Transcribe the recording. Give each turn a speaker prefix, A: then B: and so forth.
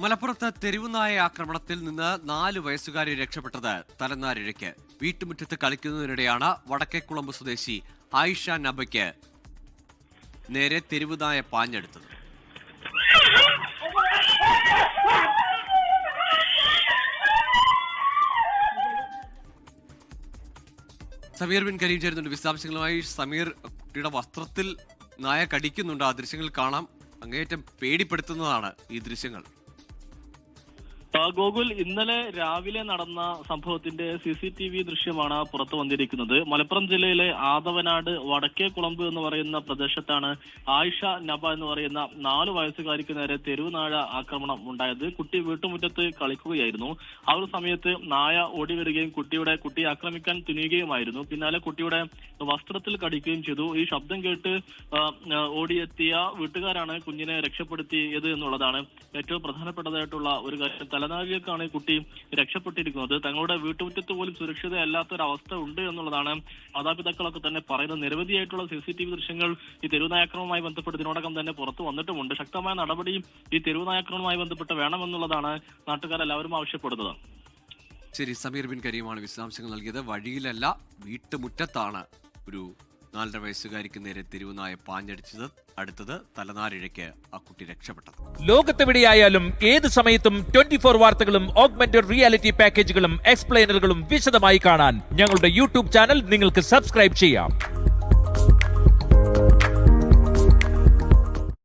A: മലപ്പുറത്ത് തെരുവുനായ ആക്രമണത്തിൽ നിന്ന് നാല് വയസ്സുകാരി രക്ഷപ്പെട്ടത് തലനാരിഴയ്ക്ക്. വീട്ടുമുറ്റത്ത് കളിക്കുന്നതിനിടെയാണ് വടക്കേക്കുളമ്പ് സ്വദേശി ആയിഷ നബയ്ക്ക് നേരെ തെരുവുനായ പാഞ്ഞെടുത്തത്. സമീർ ബിൻ കരീം ചേരുന്നുണ്ട്. വിശദാംശങ്ങളുമായി സമീർ കുട്ടിയുടെ വസ്ത്രത്തിൽ നായ കടിക്കുന്നുണ്ട്. ആ ദൃശ്യങ്ങൾ കാണാം. അങ്ങേയറ്റം പേടിപ്പെടുത്തുന്നതാണ് ഈ ദൃശ്യങ്ങൾ.
B: ഗോകുൽ ഇന്നലെ രാവിലെ നടന്ന സംഭവത്തിന്റെ സി സി ടി വി ദൃശ്യമാണ് പുറത്തു വന്നിരിക്കുന്നത്. മലപ്പുറം ജില്ലയിലെ ആദവനാട് വടക്കേ കുളമ്പ് എന്ന് പറയുന്ന പ്രദേശത്താണ് ആയിഷ നബ എന്ന് പറയുന്ന നാല് വയസ്സുകാരിക്ക് നേരെ തെരുവുനാഴ ആക്രമണം ഉണ്ടായത്. കുട്ടി വീട്ടുമുറ്റത്ത് കളിക്കുകയായിരുന്നു. ആ ഒരു സമയത്ത് നായ ഓടി വരികയും കുട്ടിയുടെ കുട്ടിയെ ആക്രമിക്കാൻ തുനിയുകയുമായിരുന്നു. പിന്നാലെ കുട്ടിയുടെ വസ്ത്രത്തിൽ കടിക്കുകയും ചെയ്തു. ഈ ശബ്ദം കേട്ട് ഓടിയെത്തിയ വീട്ടുകാരാണ് കുഞ്ഞിനെ രക്ഷപ്പെടുത്തിയത് എന്നുള്ളതാണ് ഏറ്റവും പ്രധാനപ്പെട്ടതായിട്ടുള്ള ഒരു കാര്യം. തലനാരിലേക്കാണ് ഈ കുട്ടി രക്ഷപ്പെട്ടിരിക്കുന്നത്. തങ്ങളുടെ വീട്ടുമുറ്റത്ത് പോലും അവസ്ഥ ഉണ്ട് എന്നുള്ളതാണ് മാതാപിതാക്കളൊക്കെ തന്നെ പറയുന്നത്. നിരവധിയായിട്ടുള്ള സി സി ടി വി ദൃശ്യങ്ങൾ ഈ തെരുവുനായക്രമവുമായി ബന്ധപ്പെട്ട് ഇതിനോടകം തന്നെ പുറത്തു വന്നിട്ടുമുണ്ട്. ശക്തമായ നടപടി ഈ തെരുവുനായക്രമവുമായി ബന്ധപ്പെട്ട് വേണമെന്നുള്ളതാണ് നാട്ടുകാരെല്ലാവരും ആവശ്യപ്പെടുന്നത്.
A: ശരി സമീർ ബിൻ കരീമാണ് വിശദാംശങ്ങൾ നൽകിയത്. വഴിയിലല്ല വീട്ടുമുറ്റത്താണ് ഒരു നാലര വയസ്സുകാരിക്ക് നേരെ തെരുവുനായ പാഞ്ഞടിച്ചത് അടുത്തത് തലനാരിഴയ്ക്ക് ആ കുട്ടി രക്ഷപ്പെട്ടത്.
C: ലോകത്തെവിടെയായാലും ഏത് സമയത്തും ട്വന്റി ഫോർ വാർത്തകളും ഓഗ്മെന്റഡ് റിയാലിറ്റി പാക്കേജുകളും എക്സ്പ്ലെയിനറുകളും വിശദമായി കാണാൻ ഞങ്ങളുടെ യൂട്യൂബ് ചാനൽ നിങ്ങൾക്ക് സബ്സ്ക്രൈബ് ചെയ്യാം.